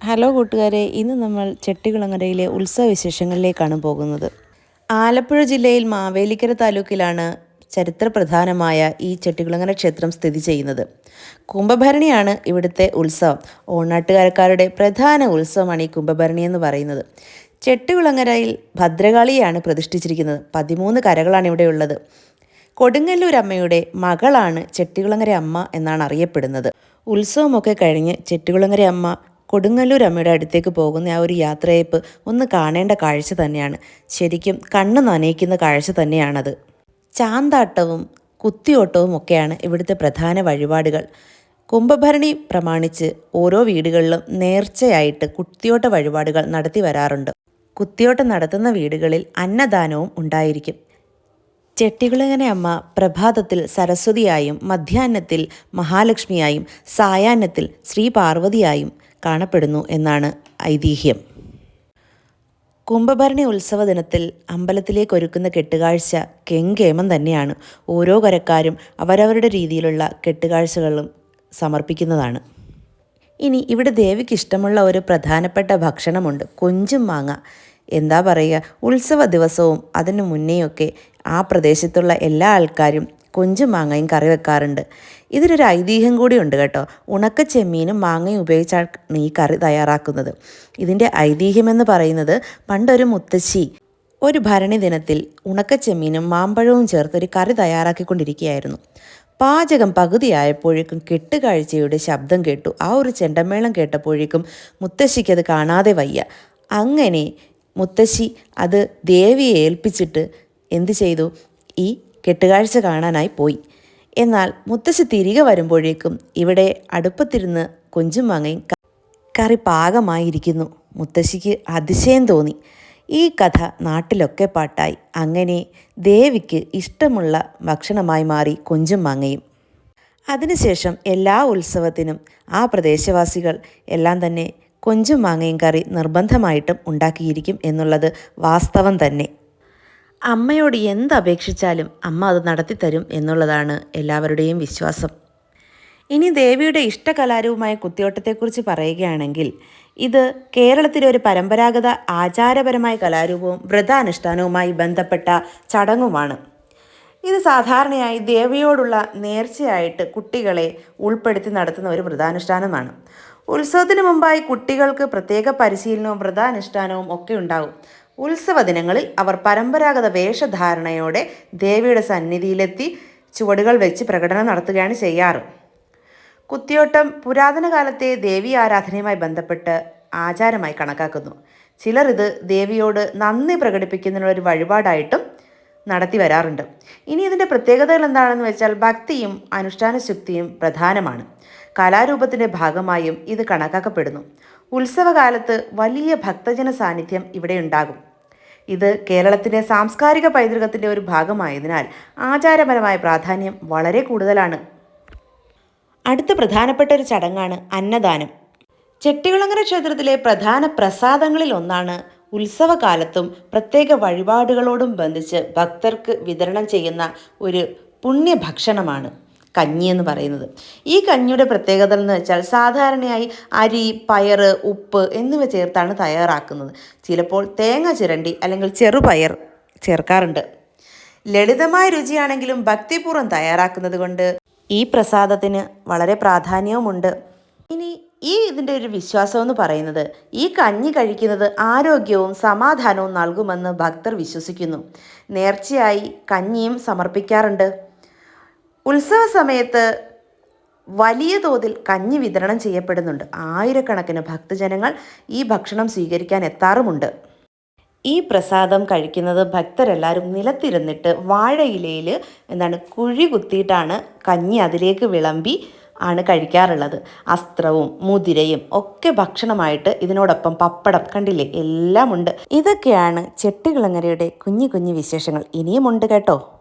Hello കൂട്ടുകാരെ ഇന്ന് നമ്മൾ ചെട്ടികുളങ്ങരയിലെ ഉത്സവവിശേഷങ്ങളിലേക്കാണ് പോകുന്നത്. ആലപ്പുഴ ജില്ലയിൽ മാവേലിക്കര താലൂക്കിലാണ് ചരിത്രപ്രധാനമായ ഈ ചെട്ടികുളങ്ങര ക്ഷേത്രം സ്ഥിതി ചെയ്യുന്നത്. കുംഭഭരണിയാണ് ഇവിടുത്തെ ഉത്സവം. ഓണാട്ടുകാരക്കാരുടെ പ്രധാന ഉത്സവമാണ് ഈ കുംഭഭരണി എന്ന് പറയുന്നത്. ചെട്ടികുളങ്ങരയിൽ ഭദ്രകാളിയാണ് പ്രതിഷ്ഠിച്ചിരിക്കുന്നത്. പതിമൂന്ന് കരകളാണ് ഇവിടെ ഉള്ളത്. കൊടുങ്ങല്ലൂർ അമ്മയുടെ മകളാണ് ചെട്ടികുളങ്ങര അമ്മ എന്നാണ് അറിയപ്പെടുന്നത്. ഉത്സവമൊക്കെ കഴിഞ്ഞ് ചെട്ടികുളങ്ങര അമ്മ കൊടുങ്ങല്ലൂർ അമ്മയുടെ അടുത്തേക്ക് പോകുന്ന ആ ഒരു യാത്രയപ്പ് ഒന്ന് കാണേണ്ട കാഴ്ച തന്നെയാണ്. ശരിക്കും കണ്ണ് നനയിക്കുന്ന കാഴ്ച തന്നെയാണത്. ചാന്താട്ടവും കുത്തിയോട്ടവും ഒക്കെയാണ് ഇവിടുത്തെ പ്രധാന വഴിപാടുകൾ. കുംഭഭരണി പ്രമാണിച്ച് ഓരോ വീടുകളിലും നേർച്ചയായിട്ട് കുത്തിയോട്ട വഴിപാടുകൾ നടത്തി വരാറുണ്ട്. കുത്തിയോട്ടം നടത്തുന്ന വീടുകളിൽ അന്നദാനവും ഉണ്ടായിരിക്കും. ചെട്ടികുളങ്ങന അമ്മ പ്രഭാതത്തിൽ സരസ്വതിയായും മധ്യാഹ്നത്തിൽ മഹാലക്ഷ്മിയായും സായാഹ്നത്തിൽ ശ്രീ പാർവതിയായും കാണപ്പെടുന്നു എന്നാണ് ഐതിഹ്യം. കുംഭഭരണി ഉത്സവ ദിനത്തിൽ അമ്പലത്തിലേക്ക് ഒരുക്കുന്ന കെട്ടുകാഴ്ച കെങ്കേമം തന്നെയാണ്. ഓരോ കരക്കാരും അവരവരുടെ രീതിയിലുള്ള കെട്ടുകാഴ്ചകളും സമർപ്പിക്കുന്നതാണ്. ഇനി ഇവിടെ ദേവിക്ക് ഇഷ്ടമുള്ള ഒരു പ്രധാനപ്പെട്ട ഭക്ഷണമുണ്ട്. കൊഞ്ചും മാങ്ങ. എന്താ പറയുക? ഉത്സവ ദിവസവും അതിനു മുന്നേയൊക്കെ ആ പ്രദേശത്തുള്ള എല്ലാ ആൾക്കാരും കൊഞ്ചും മാങ്ങയും കറി വെക്കാറുണ്ട്. ഇതിനൊരു ഐതിഹ്യം കൂടിയുണ്ട് കേട്ടോ. ഉണക്ക ചെമ്മീനും മാങ്ങയും ഉപയോഗിച്ചാണ് ഈ കറി തയ്യാറാക്കുന്നത്. ഇതിന്റെ ഐതിഹ്യമെന്ന് പറയുന്നത് പണ്ടൊരു മുത്തശ്ശി ഒരു ഭരണി ദിനത്തിൽ ഉണക്ക ചെമ്മീനും മാമ്പഴവും ചേർത്തൊരു കറി തയ്യാറാക്കിക്കൊണ്ടിരിക്കുകയായിരുന്നു. പാചകം പകുതിയായപ്പോഴേക്കും കെട്ടുകാഴ്ചയുടെ ശബ്ദം കേട്ടു. ആ ഒരു ചെണ്ടമേളം കേട്ടപ്പോഴേക്കും മുത്തശ്ശിക്കത് കാണാതെ വയ്യ. അങ്ങനെ മുത്തശ്ശി അത് ദേവിയെ ഏൽപ്പിച്ചിട്ട് എന്തു ചെയ്തു? ഈ കെട്ടുകാഴ്ച കാണാനായി പോയി. എന്നാൽ മുത്തശ്ശി തിരികെ വരുമ്പോഴേക്കും ഇവിടെ അടുപ്പത്തിരുന്ന് കൊഞ്ചും മാങ്ങയും കറി പാകമായിരിക്കുന്നു. മുത്തശ്ശിക്ക് അതിശയം തോന്നി. ഈ കഥ നാട്ടിലൊക്കെ പാട്ടായി. അങ്ങനെ ദേവിക്ക് ഇഷ്ടമുള്ള ഭക്ഷണമായി മാറി കൊഞ്ചും മാങ്ങയും. അതിനുശേഷം എല്ലാ ഉത്സവത്തിനും ആ പ്രദേശവാസികൾ എല്ലാം തന്നെ കൊഞ്ചും മാങ്ങയും കറി നിർബന്ധമായിട്ടും ഉണ്ടാക്കിയിരിക്കും എന്നുള്ളത് വാസ്തവം തന്നെ. അമ്മയോട് എന്ത് അപേക്ഷിച്ചാലും അമ്മ അത് നടത്തിത്തരും എന്നുള്ളതാണ് എല്ലാവരുടെയും വിശ്വാസം. ഇനി ദേവിയുടെ ഇഷ്ടകലാരൂപമായ കുത്തിയോട്ടത്തെക്കുറിച്ച് പറയുകയാണെങ്കിൽ ഇത് കേരളത്തിലെ ഒരു പരമ്പരാഗത ആചാരപരമായ കലാരൂപവും വ്രതാനുഷ്ഠാനവുമായി ബന്ധപ്പെട്ട ചടങ്ങുമാണ്. ഇത് സാധാരണയായി ദേവിയോടുള്ള നേർച്ചയായിട്ട് കുട്ടികളെ ഉൾപ്പെടുത്തി നടത്തുന്ന ഒരു വ്രതാനുഷ്ഠാനമാണ്. ഉത്സവത്തിന് മുമ്പായി കുട്ടികൾക്ക് പ്രത്യേക പരിശീലനവും വ്രതാനുഷ്ഠാനവും ഒക്കെ ഉണ്ടാകും ഉത്സവ ദിനങ്ങളിൽ അവർ പരമ്പരാഗത വേഷധാരണയോടെ ദേവിയുടെ സന്നിധിയിലെത്തി ചുവടുകൾ വെച്ച് പ്രകടനം നടത്തുകയാണ് ചെയ്യാറ്. കുത്തിയോട്ടം പുരാതന കാലത്തെ ദേവി ആരാധനയുമായി ബന്ധപ്പെട്ട് ആചാരമായി കണക്കാക്കുന്നു. ചിലർ ഇത് ദേവിയോട് നന്ദി പ്രകടിപ്പിക്കുന്നതിനുള്ള ഒരു വഴിപാടായിട്ടും നടത്തി വരാറുണ്ട്. ഇനി ഇതിന്റെ പ്രത്യേകതകൾ എന്താണെന്ന് വെച്ചാൽ ഭക്തിയും അനുഷ്ഠാന ശക്തിയും പ്രധാനമാണ്. കലാരൂപത്തിന്റെ ഭാഗമായും ഇത് കണക്കാക്കപ്പെടുന്നു. ഉത്സവകാലത്ത് വലിയ ഭക്തജന സാന്നിധ്യം ഇവിടെ ഉണ്ടാകും. ഇത് കേരളത്തിന്റെ സാംസ്കാരിക പൈതൃകത്തിന്റെ ഒരു ഭാഗമായതിനാൽ ആചാരപരമായ പ്രാധാന്യം വളരെ കൂടുതലാണ്. അടുത്ത പ്രധാനപ്പെട്ട ഒരു ചടങ്ങാണ് അന്നദാനം. ചെട്ടികുളങ്ങര ക്ഷേത്രത്തിലെ പ്രധാന പ്രസാദങ്ങളിൽ ഒന്നാണ് ഉത്സവകാലത്തും പ്രത്യേക വഴിപാടുകളോടും ബന്ധിച്ച് ഭക്തർക്ക് വിതരണം ചെയ്യുന്ന ഒരു പുണ്യഭക്ഷണമാണ്. കഞ്ഞി എന്ന് പറയുന്നത്. ഈ കഞ്ഞിയുടെ പ്രത്യേകത എന്ന് വെച്ചാൽ സാധാരണയായി അരി പയർ ഉപ്പ് എന്നിവ ചേർത്താണ് തയ്യാറാക്കുന്നത്. ചിലപ്പോൾ തേങ്ങ ചിരണ്ടി അല്ലെങ്കിൽ ചെറുപയർ ചേർക്കാറുണ്ട്. ലളിതമായ രുചിയാണെങ്കിലും ഭക്തിപൂർവം തയ്യാറാക്കുന്നത് കൊണ്ട് ഈ പ്രസാദത്തിന് വളരെ പ്രാധാന്യവുമുണ്ട്. ഇനി ഈ ഇതിന്റെ ഒരു വിശ്വാസം എന്ന് പറയുന്നത് ഈ കഞ്ഞി കഴിക്കുന്നത് ആരോഗ്യവും സമാധാനവും നൽകുമെന്ന് ഭക്തർ വിശ്വസിക്കുന്നു. നേർച്ചയായി കഞ്ഞിയും സമർപ്പിക്കാറുണ്ട്. ഉത്സവ സമയത്ത് വലിയ തോതിൽ കഞ്ഞി വിതരണം ചെയ്യപ്പെടുന്നുണ്ട്. ആയിരക്കണക്കിന് ഭക്തജനങ്ങൾ ഈ ഭക്ഷണം സ്വീകരിക്കാൻ എത്താറുമുണ്ട്. ഈ പ്രസാദം കഴിക്കുന്നത് ഭക്തരെല്ലാവരും നിലത്തിരുന്നിട്ട് വാഴയിലയിൽ എന്താണ് കുഴി കുത്തിയിട്ടാണ് കഞ്ഞി അതിലേക്ക് വിളമ്പി ആണ് കഴിക്കാറുള്ളത്. അസ്ത്രവും മുതിരയും ഒക്കെ ഭക്ഷണമായിട്ട് ഇതിനോടൊപ്പം പപ്പടം കണ്ടില്ലേ? എല്ലാം ഉണ്ട് ഇതൊക്കെയാണ് ചെട്ടികുളങ്ങരയുടെ കുഞ്ഞു കുഞ്ഞു വിശേഷങ്ങൾ. ഇനിയുമുണ്ട് കേട്ടോ.